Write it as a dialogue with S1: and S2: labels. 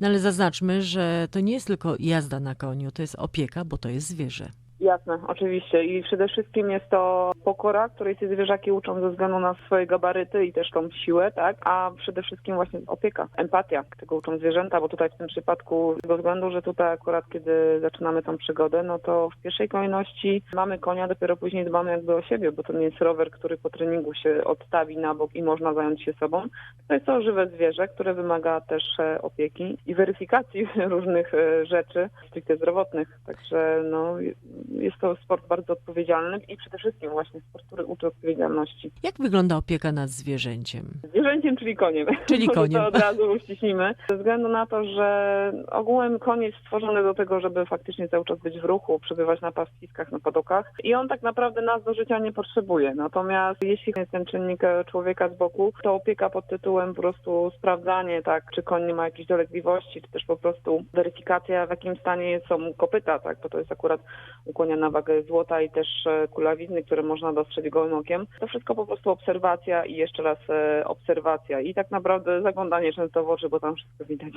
S1: No ale zaznaczmy, że to nie jest tylko jazda na koniu, to jest opieka, bo to jest zwierzę.
S2: Jasne, oczywiście. I przede wszystkim jest to pokora, której się zwierzaki uczą ze względu na swoje gabaryty i też tą siłę, tak? A przede wszystkim właśnie opieka, empatia, tego uczą zwierzęta, bo tutaj w tym przypadku z tego względu, że tutaj akurat kiedy zaczynamy tą przygodę, no to w pierwszej kolejności mamy konia, dopiero później dbamy jakby o siebie, bo to nie jest rower, który po treningu się odstawi na bok i można zająć się sobą. To jest to żywe zwierzę, które wymaga też e, opieki i weryfikacji różnych e, rzeczy stricte zdrowotnych. Także no, jest to sport bardzo odpowiedzialny i przede wszystkim właśnie sport, który uczy odpowiedzialności.
S1: Jak wygląda opieka nad zwierzęciem?
S2: Zwierzęciem, czyli koniem.
S1: Czyli koniem.
S2: To od razu uściślimy. Ze względu na to, że ogółem koń jest stworzony do tego, żeby faktycznie cały czas być w ruchu, przebywać na pastwiskach, na padokach i on tak naprawdę nas do życia nie potrzebuje. Natomiast jeśli jest ten czynnik e, człowieka z boku, to opieka pod tytułem po prostu sprawdzanie, tak, czy koń nie ma jakichś dolegliwości, czy też po prostu weryfikacja, w jakim stanie są kopyta, tak, bo to jest akurat u na wagę złota i też e, kulawizny, które można dostrzec gołym okiem. To wszystko po prostu obserwacja i jeszcze raz e, obserwacja i tak naprawdę zaglądanie często w oczy, bo tam wszystko widać.